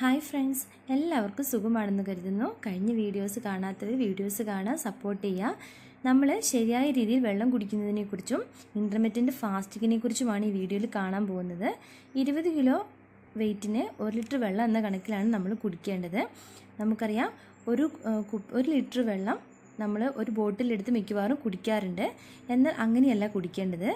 Hi friends എല്ലാവർക്കും സുഖമാണെന്ന് കരുതുന്നു. കഴിഞ്ഞ വീഡിയോസ് കാണാത്തവർ വീഡിയോസ് കാണാൻ സപ്പോർട്ട് ചെയ്യുക. നമ്മൾ ശരിയായ രീതിയിൽ വെള്ളം കുടിക്കുന്നതിനെക്കുറിച്ചും ഇന്റർമെറ്റിന്റെ ഫാസ്റ്റിങ്ങിനെ കുറിച്ചുമാണ് ഈ വീഡിയോയിൽ കാണാൻ പോകുന്നത്. ഇരുപത് കിലോ വെയിറ്റിന് ഒരു ലിറ്റർ വെള്ളം എന്ന കണക്കിലാണ് നമ്മൾ കുടിക്കേണ്ടത്. നമുക്കറിയാം ഒരു ഒരു ലിറ്റർ വെള്ളം നമ്മൾ ഒരു ബോട്ടിലെടുത്ത് മിക്കവാറും കുടിക്കാറുണ്ട്. എന്നാൽ അങ്ങനെയല്ല കുടിക്കേണ്ടത്.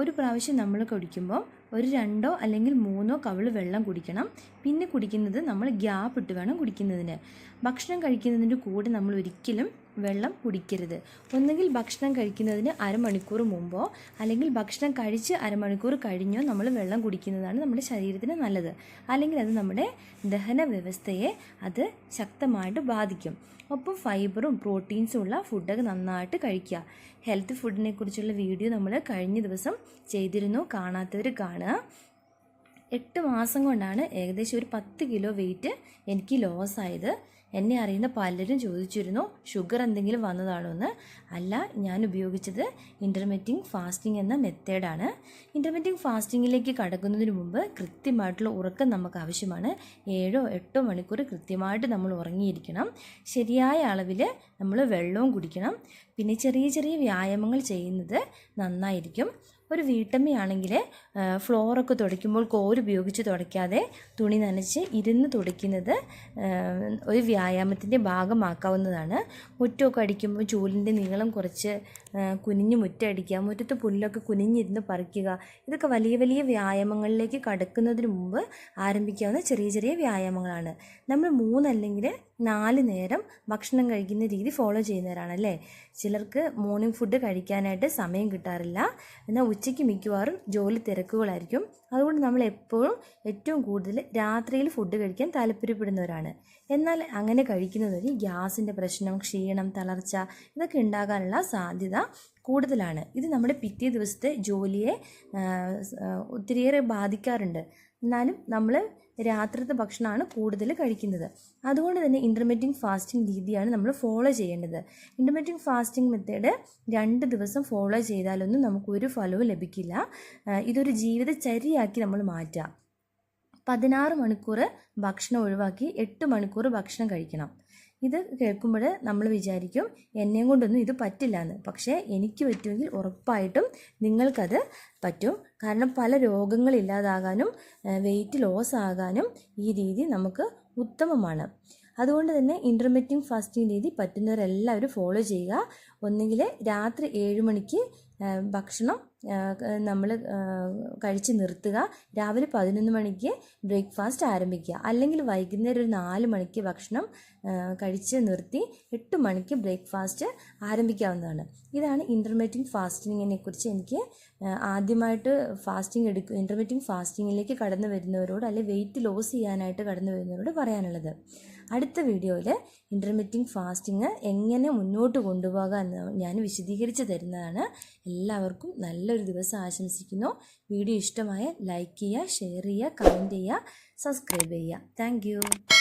ഒരു പ്രാവശ്യം നമ്മൾ കുടിക്കുമ്പോൾ ഒരു രണ്ടോ അല്ലെങ്കിൽ മൂന്നോ കവിൾ വെള്ളം കുടിക്കണം. പിന്നെ കുടിക്കുന്നത് നമ്മൾ ഗ്യാപ്പ് ഇട്ട് വേണം കുടിക്കുന്നതിന്. ഭക്ഷണം കഴിക്കുന്നതിന്റെ കൂടെ നമ്മൾ ഒരിക്കലും വെള്ളം കുടിക്കരുത്. ഒന്നുകിൽ ഭക്ഷണം കഴിക്കുന്നതിന് അരമണിക്കൂർ മുമ്പോ അല്ലെങ്കിൽ ഭക്ഷണം കഴിച്ച് അരമണിക്കൂർ കഴിഞ്ഞോ നമ്മൾ വെള്ളം കുടിക്കുന്നതാണ് നമ്മുടെ ശരീരത്തിന് നല്ലത്. അല്ലെങ്കിൽ അത് നമ്മുടെ ദഹന വ്യവസ്ഥയെ അത് ശക്തമായിട്ട് ബാധിക്കും. ഒപ്പം ഫൈബറും പ്രോട്ടീൻസും ഉള്ള ഫുഡൊക്കെ നന്നായിട്ട് കഴിക്കുക. ഹെൽത്ത് ഫുഡിനെ കുറിച്ചുള്ള വീഡിയോ നമ്മൾ കഴിഞ്ഞ ദിവസം ചെയ്തിരുന്നു. കാണാത്തവർ കാണുക. എട്ട് മാസം കൊണ്ടാണ് ഏകദേശം ഒരു പത്ത് കിലോ വെയിറ്റ് എനിക്ക് ലോസ് ആയത്. എന്നെ അറിയുന്ന പലരും ചോദിച്ചിരുന്നു ഷുഗർ എന്തെങ്കിലും വന്നതാണോ എന്ന് അല്ല ഞാൻ ഉപയോഗിച്ചത് ഇന്റർമീറ്റിംഗ് ഫാസ്റ്റിംഗ് എന്ന മെത്തേഡാണ് ഇന്റർമീറ്റിംഗ് ഫാസ്റ്റിങ്ങിലേക്ക് കടക്കുന്നതിന് മുമ്പ് കൃത്യമായിട്ടുള്ള ഉറക്കം നമുക്ക് ആവശ്യമാണ്. ഏഴോ എട്ടോ മണിക്കൂർ കൃത്യമായിട്ട് നമ്മൾ ഉറങ്ങിയിരിക്കണം. ശരിയായ അളവിൽ നമ്മൾ വെള്ളവും കുടിക്കണം. പിന്നെ ചെറിയ ചെറിയ വ്യായാമങ്ങൾ ചെയ്യുന്നത് നന്നായിരിക്കും. ഒരു വീട്ടമ്മയാണെങ്കിൽ ഫ്ലോറൊക്കെ തുടയ്ക്കുമ്പോൾ കോരുപയോഗിച്ച് തുടയ്ക്കാതെ തുണി നനച്ച് ഇരുന്ന് തുടയ്ക്കുന്നത് ഒരു വ്യായാമത്തിന്റെ ഭാഗമാക്കാവുന്നതാണ്. മുറ്റമൊക്കെ അടിക്കുമ്പോൾ ചൂലിന്റെ നീളം കുറച്ച് കുനിഞ്ഞ് മുറ്റടിക്കുക മുറ്റത്ത് പുല്ലൊക്കെ കുനിഞ്ഞിരുന്ന് പറിക്കുക. ഇതൊക്കെ വലിയ വലിയ വ്യായാമങ്ങളിലേക്ക് കടക്കുന്നതിന് മുമ്പ് ആരംഭിക്കാവുന്ന ചെറിയ ചെറിയ വ്യായാമങ്ങളാണ്. നമ്മൾ മൂന്നല്ലെങ്കിൽ നാല് നേരം ഭക്ഷണം കഴിക്കുന്ന രീതി ഫോളോ ചെയ്യുന്നവരാണ് അല്ലേ ചിലർക്ക് മോർണിംഗ് ഫുഡ് കഴിക്കാനായിട്ട് സമയം കിട്ടാറില്ല. എന്നാൽ ഉച്ചയ്ക്ക് മിക്കവാറും ജോലി തിരക്കുകളായിരിക്കും. അതുകൊണ്ട് നമ്മൾ എപ്പോഴും ഏറ്റവും കൂടുതൽ രാത്രിയിൽ ഫുഡ് കഴിക്കാൻ താല്പര്യപ്പെടുന്നവരാണ്. എന്നാൽ അങ്ങനെ കഴിക്കുന്നത് വഴി ഗ്യാസിന്റെ പ്രശ്നം ക്ഷീണം തളർച്ച ഇതൊക്കെ ഉണ്ടാകാനുള്ള സാധ്യത കൂടുതലാണ്. ഇത് നമ്മുടെ പിറ്റേ ദിവസത്തെ ജോലിയെ ഒത്തിരിയേറെ ബാധിക്കാറുണ്ട്. എന്നാലും നമ്മൾ രാത്രിത്തെ ഭക്ഷണമാണ് കൂടുതൽ കഴിക്കുന്നത്. അതുകൊണ്ട് തന്നെ ഇന്റർമീഡിയറ്റ് ഫാസ്റ്റിംഗ് രീതിയാണ് നമ്മൾ ഫോളോ ചെയ്യേണ്ടത്. ഇന്റർമീഡിയറ്റ് ഫാസ്റ്റിംഗ് മെത്തേഡ് രണ്ട് ദിവസം ഫോളോ ചെയ്താലൊന്നും നമുക്കൊരു ഫലവും ലഭിക്കില്ല. ഇതൊരു ജീവിതചര്യയാക്കി നമ്മൾ മാറ്റുക. പതിനാറ് മണിക്കൂർ ഭക്ഷണം ഒഴിവാക്കി എട്ട് മണിക്കൂർ ഭക്ഷണം കഴിക്കണം. ഇത് കേൾക്കുമ്പോൾ നമ്മൾ വിചാരിക്കും എന്നെയും കൊണ്ടൊന്നും ഇത് പറ്റില്ല എന്ന് പക്ഷേ എനിക്ക് പറ്റുമെങ്കിൽ ഉറപ്പായിട്ടും നിങ്ങൾക്കത് പറ്റും. കാരണം പല രോഗങ്ങൾ ഇല്ലാതാകാനും വെയിറ്റ് ലോസ് ആകാനും ഈ രീതി നമുക്ക് ഉത്തമമാണ്. അതുകൊണ്ട് തന്നെ ഇന്റർമീറ്റിംഗ് ഫാസ്റ്റിംഗ് രീതി പറ്റുന്നവരെല്ലാവരും ഫോളോ ചെയ്യുക. ഒന്നുകിൽ രാത്രി ഏഴ് മണിക്ക് ഭക്ഷണം നമ്മൾ കഴിച്ച് നിർത്തുക. രാവിലെ പതിനൊന്ന് മണിക്ക് ബ്രേക്ക്ഫാസ്റ്റ് ആരംഭിക്കുക. അല്ലെങ്കിൽ വൈകുന്നേരം ഒരു നാല് മണിക്ക് ഭക്ഷണം കഴിച്ച് നിർത്തി എട്ട് മണിക്ക് ബ്രേക്ക്ഫാസ്റ്റ് ആരംഭിക്കാവുന്നതാണ്. ഇതാണ് ഇന്റർമീറ്റിംഗ് ഫാസ്റ്റിങ്ങിനെ കുറിച്ച് എനിക്ക് ആദ്യമായിട്ട് ഫാസ്റ്റിംഗ് എടുക്കുക ഇന്റർമീറ്റിംഗ് ഫാസ്റ്റിങ്ങിലേക്ക് കടന്നു വരുന്നവരോട് അല്ലെങ്കിൽ വെയിറ്റ് ലോസ് ചെയ്യാനായിട്ട് കടന്നു വരുന്നവരോട് പറയാനുള്ളത്. അടുത്ത വീഡിയോയിൽ ഇന്റർമീറ്റിംഗ് ഫാസ്റ്റിംഗ് എങ്ങനെ മുന്നോട്ട് കൊണ്ടുപോകാം എന്ന് ഞാൻ വിശദീകരിച്ച് തരുന്നതാണ്. എല്ലാവർക്കും നല്ലൊരു ദിവസം ആശംസിക്കുന്നു. വീഡിയോ ഇഷ്ടമായ ലൈക്ക് ചെയ്യുക ഷെയർ ചെയ്യുക കമന്റ് ചെയ്യുക സബ്സ്ക്രൈബ് ചെയ്യുക. താങ്ക്